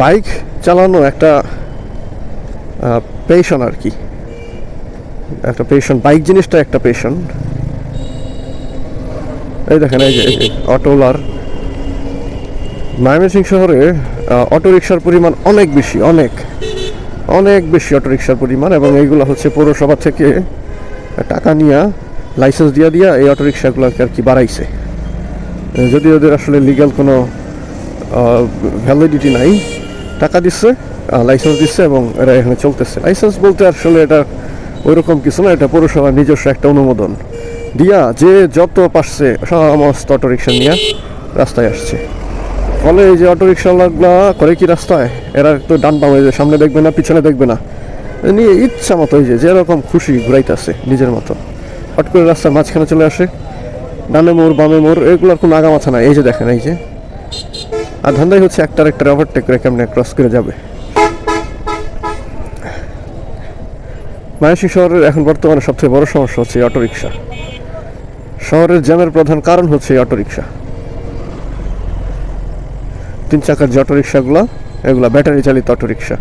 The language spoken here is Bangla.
বাইক চালানো একটা পেশন আর কি একটা পেশন বাইক জিনিসটা একটা পেশন এই দেখেন, এই যে অটোলার ময়মনসিং শহরে অটো রিক্সার পরিমাণ অনেক বেশি, অনেক অনেক বেশি অটো রিক্সার পরিমাণ এবং এইগুলো হচ্ছে পৌরসভা থেকে টাকা নিয়ে লাইসেন্স দিয়া দিয়া এই অটো রিক্সাগুলোকে আর কি বাড়াইছে। যদি ওদের আসলে লিগ্যাল কোনো ভ্যালিডিটি নাই, টাকা দিচ্ছে লাইসেন্স দিচ্ছে এবং এরা এখানে চলতেছে। লাইসেন্স বলতে আসলে এটা ওইরকম কিছু না, এটা পৌরসভার নিজস্ব একটা অনুমোদন দিয়া যে যত পারছে সমস্ত অটো রিক্সা নিয়ে রাস্তায় আসছে। ফলে এই যে অটো রিক্সাওয়ালাগুলা করে কি রাস্তায়? এরা তো ডান এই যে সামনে দেখবে না, পিছনে দেখবে না। নিয়ে ইচ্ছা মতো যে যেরকম খুশি ঘুরাইতেছে নিজের মতো। হট করে রাস্তার মাঝখানে চলে আসে, ডানে মোড়, বামে মোড়, এগুলোর কোনো আগা মাথা নাই। এই যে দেখেন, এই যে আর ধান্দাই হচ্ছে একটার একটা ওভারটেক করে কেমনে ক্রস করে যাবে। মানসিক শহরের এখন বর্তমানে সবচেয়ে বড় সমস্যা হচ্ছে অটোরিকশা। শহরের জ্যামের প্রধান কারণ হচ্ছে এই অটোরিকশা। তিন চাকার যে অটোরিকশাগুলো, এগুলো ব্যাটারি চালিত অটোরিকশা।